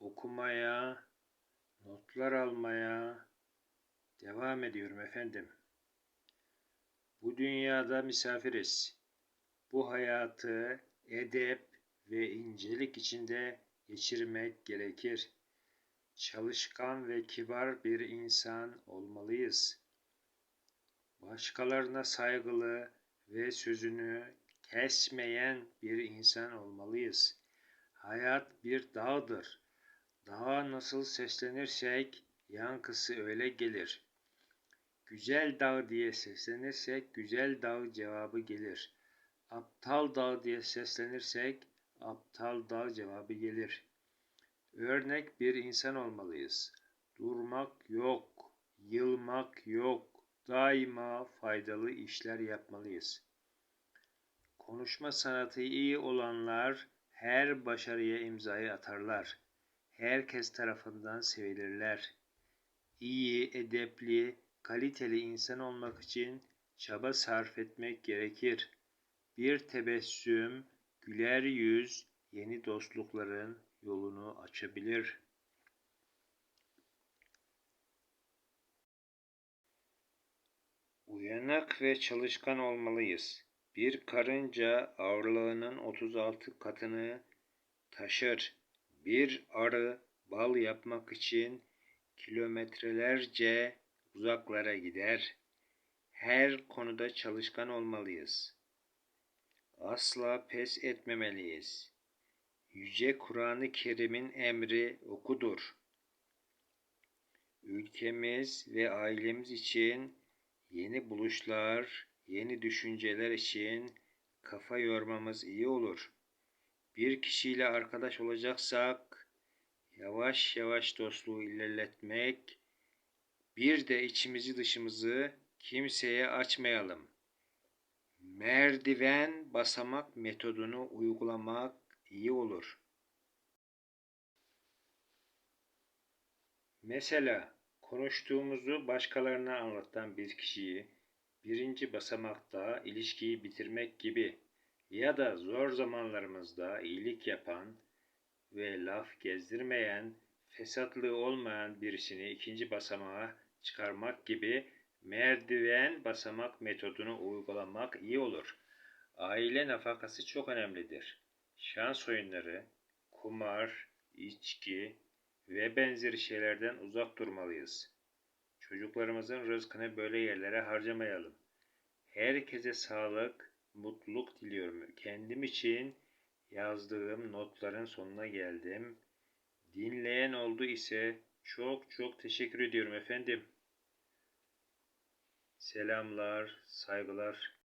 okumaya, notlar almaya devam ediyorum efendim. Bu dünyada misafiriz. Bu hayatı edep ve incelik içinde geçirmek gerekir. Çalışkan ve kibar bir insan olmalıyız. Başkalarına saygılı ve sözünü kesmeyen bir insan olmalıyız. Hayat bir dağdır. Dağa nasıl seslenirsek yankısı öyle gelir. Güzel dağ diye seslenirsek güzel dağ cevabı gelir. Aptal dağ diye seslenirsek aptal dağ cevabı gelir. Örnek bir insan olmalıyız. Durmak yok, yılmak yok. Daima faydalı işler yapmalıyız. Konuşma sanatı iyi olanlar her başarıya imzayı atarlar. Herkes tarafından sevilirler. İyi, edepli, kaliteli insan olmak için çaba sarf etmek gerekir. Bir tebessüm, güler yüz yeni dostlukların yolunu açabilir. Uyanık ve çalışkan olmalıyız. Bir karınca ağırlığının 36 katını taşır. Bir arı bal yapmak için kilometrelerce uzaklara gider. Her konuda çalışkan olmalıyız. Asla pes etmemeliyiz. Yüce Kur'an-ı Kerim'in emri okudur. Ülkemiz ve ailemiz için yeni buluşlar, yeni düşünceler için kafa yormamız iyi olur. Bir kişiyle arkadaş olacaksak yavaş yavaş dostluğu ilerletmek, bir de içimizi dışımızı kimseye açmayalım. Merdiven basamak metodunu uygulamak iyi olur. Mesela konuştuğumuzu başkalarına anlatan bir kişiyi birinci basamakta ilişkiyi bitirmek gibi ya da zor zamanlarımızda iyilik yapan ve laf gezdirmeyen, fesatlığı olmayan birisini ikinci basamağa çıkarmak gibi merdiven basamak metodunu uygulamak iyi olur. Aile nafakası çok önemlidir. Şans oyunları, kumar, içki ve benzeri şeylerden uzak durmalıyız. Çocuklarımızın rızkını böyle yerlere harcamayalım. Herkese sağlık, mutluluk diliyorum. Kendim için yazdığım notların sonuna geldim. Dinleyen oldu ise çok çok teşekkür ediyorum efendim. Selamlar, saygılar.